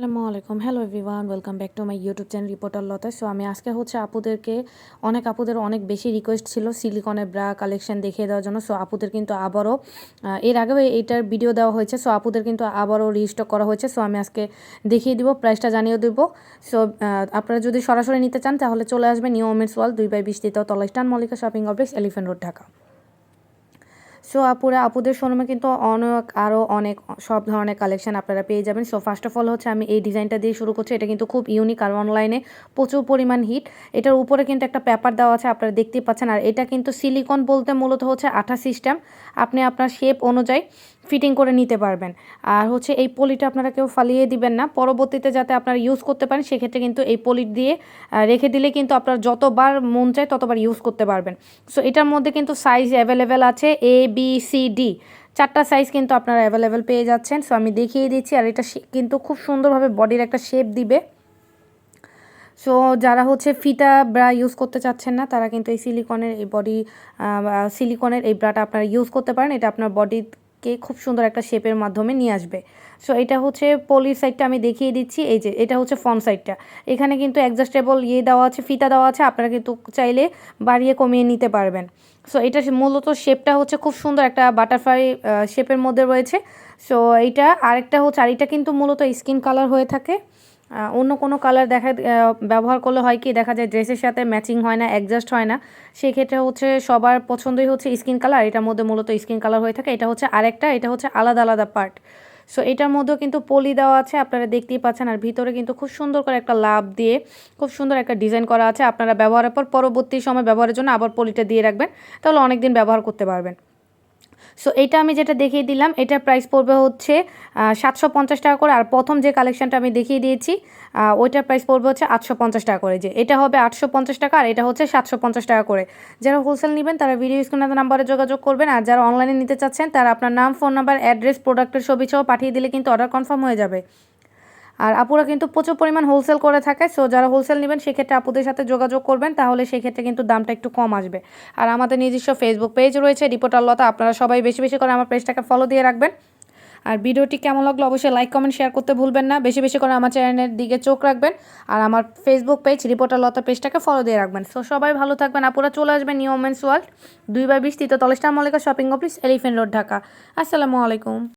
আসসালামু আলাইকুম। Hello everyone welcome back to my YouTube channel reporter Lata so আমি আজকে হচ্ছে আপুদেরকে, অনেক আপুদের অনেক বেশি রিকোয়েস্ট ছিল সিলিকনের ব্রা কালেকশন দেখিয়ে দেওয়ার জন্য। সো আপুদের কিন্তু আবারও এর আগেও এইটার ভিডিও দেওয়া হয়েছে। সো আপুদের কিন্তু আবারও রিস্টক করা হয়েছে। সো আমি আজকে দেখিয়ে দিব প্রাইসটা জানিয়ে দেবো। সো আপনারা যদি সরাসরি নিতে চান, তাহলে চলে আসবেন নিউ ওমেন্স ওয়াল দুই বাই বিশ তৃতীয় তলা স্টান Mallika shopping complex elephant road Dhaka. So আপুরা, আপুদের শোরুমে কিন্তু অনেক আরও অনেক, সব ধরনের কালেকশন আপনারা পেয়ে যাবেন। সো ফার্স্ট অফ অল হচ্ছে আমি এই ডিজাইনটা দিয়ে শুরু করছি। এটা কিন্তু খুব ইউনিক আর অনলাইনে প্রচুর পরিমাণ হিট এটার উপরে কিন্তু একটা পেপার দেওয়া আছে, আপনারা দেখতেই পাচ্ছেন। আর এটা কিন্তু সিলিকন বলতে মূলত হচ্ছে আঠা সিস্টেম আপনি আপনার শেপ অনুযায়ী ফিটিং করে নিতে পারবেন। আর হচ্ছে এই পলিটা আপনারা কেউ ফালিয়ে দিবেন না। পরবর্তীতে যাতে আপনারা ইউজ করতে পারেন, সেক্ষেত্রে কিন্তু এই পলিট দিয়ে রেখে দিলে কিন্তু আপনার যতবার মন চায় ততবার ইউজ করতে পারবেন। সো এটার মধ্যে কিন্তু সাইজ অ্যাভেলেবেল আছে এ বি সি ডি চারটা সাইজ কিন্তু আপনারা অ্যাভেলেবেল পেয়ে যাচ্ছেন। সো আমি দেখিয়ে দিচ্ছি। আর এটা কিন্তু খুব সুন্দরভাবে বডির একটা শেপ দিবে। সো যারা হচ্ছে ফিতা, ব্রা ইউজ করতে চাচ্ছেন না, তারা কিন্তু এই সিলিকনের এই বডি সিলিকনের এই ব্রাটা আপনারা ইউজ করতে পারেন। এটা আপনার বডিকে খুব সুন্দর একটা শেপের মাধ্যমে নিয়ে আসবে। সো এটা হচ্ছে পলির সাইডটা আমি দেখিয়ে দিচ্ছি। এই যে, এটা হচ্ছে ফ্রন্ট সাইডটা এখানে কিন্তু অ্যাডজাস্টেবল ইয়ে দেওয়া আছে, ফিতা দেওয়া আছে। আপনারা কিন্তু চাইলে বাড়িয়ে কমিয়ে নিতে পারবেন। সো এটা মূলত শেপটা হচ্ছে খুব সুন্দর একটা বাটারফ্লাই শেপের মধ্যে রয়েছে। সো এইটা আরেকটা হচ্ছে, আর এটা কিন্তু মূলত স্কিন কালার হয়ে থাকে। অন্য কোনো কালার দেখা ব্যবহার করলে হয় কি, দেখা যায় ড্রেসের সাথে ম্যাচিং হয় না অ্যাডজাস্ট হয় না। সেক্ষেত্রে হচ্ছে সবার পছন্দই হচ্ছে স্কিন কালার এটার মধ্যে মূলত স্কিন কালার হয়ে থাকে। এটা হচ্ছে আরেকটা, এটা হচ্ছে আলাদা আলাদা পার্ট সো এটার মধ্যেও কিন্তু পলি দেওয়া আছে, আপনারা দেখতেই পাচ্ছেন। আর ভিতরে কিন্তু খুব সুন্দর করে একটা লাভ দিয়ে, খুব সুন্দর একটা ডিজাইন করা আছে। আপনারা ব্যবহারের পর পরবর্তী সময় ব্যবহারের জন্য আবার পলিটা দিয়ে রাখবেন। তাহলে অনেক দিন ব্যবহার করতে পারবেন। সো এটা আমি যেটা দেখিয়ে দিলাম এটার প্রাইস পড়বে হচ্ছে সাতশো পঞ্চাশ টাকা করে। আর প্রথম যে কালেকশনটা আমি দেখিয়ে দিয়েছি ওইটার প্রাইস পড়বে হচ্ছে আটশো পঞ্চাশ টাকা করে। যে এটা হবে আটশো পঞ্চাশ টাকা আর এটা হচ্ছে সাতশো পঞ্চাশ টাকা করে। যারা হোলসেল নেবেন, তারা ভিডিও স্ক্রিনের নাম্বারে যোগাযোগ করবেন। আর যারা অনলাইনে নিতে চাচ্ছেন, তারা আপনার নাম ফোন নাম্বার অ্যাড্রেস প্রোডাক্টের ছবি সহ পাঠিয়ে দিলে কিন্তু অর্ডার কনফার্ম হয়ে যাবে। আর আপুরা কিন্তু প্রচুর পরিমাণ হোলসেল করে থাকে সো যারা হোলসেল নেবেন সেক্ষেত্রে আপুদের সাথে যোগাযোগ করবেন, তাহলে সেক্ষেত্রে কিন্তু দামটা একটু কম আসবে। আর আমাদের নিজস্ব ফেসবুক পেজ রয়েছে রিপোর্টার লতা আপনারা সবাই বেশি বেশি করে আমার পেজটাকে ফলো দিয়ে রাখবেন। আর ভিডিওটি কেমন লাগল অবশ্যই লাইক কমেন্ট শেয়ার করতে ভুলবেন না, বেশি বেশি করে আমার চ্যানেলের দিকে চোখ রাখবেন, আর আমার ফেসবুক পেজ রিপোর্টার লতা পেজটাকে ফলো দিয়ে রাখবেন। সো সবাই ভালো থাকবেন, আপুরা চলে আসবেন নিউ ওমেন্স ওয়ার্ল্ড দুই বাই বিশ তৃতীয় তলেস্টার Mallika shopping complex elephant road Dhaka. আসসালামু আলাইকুম।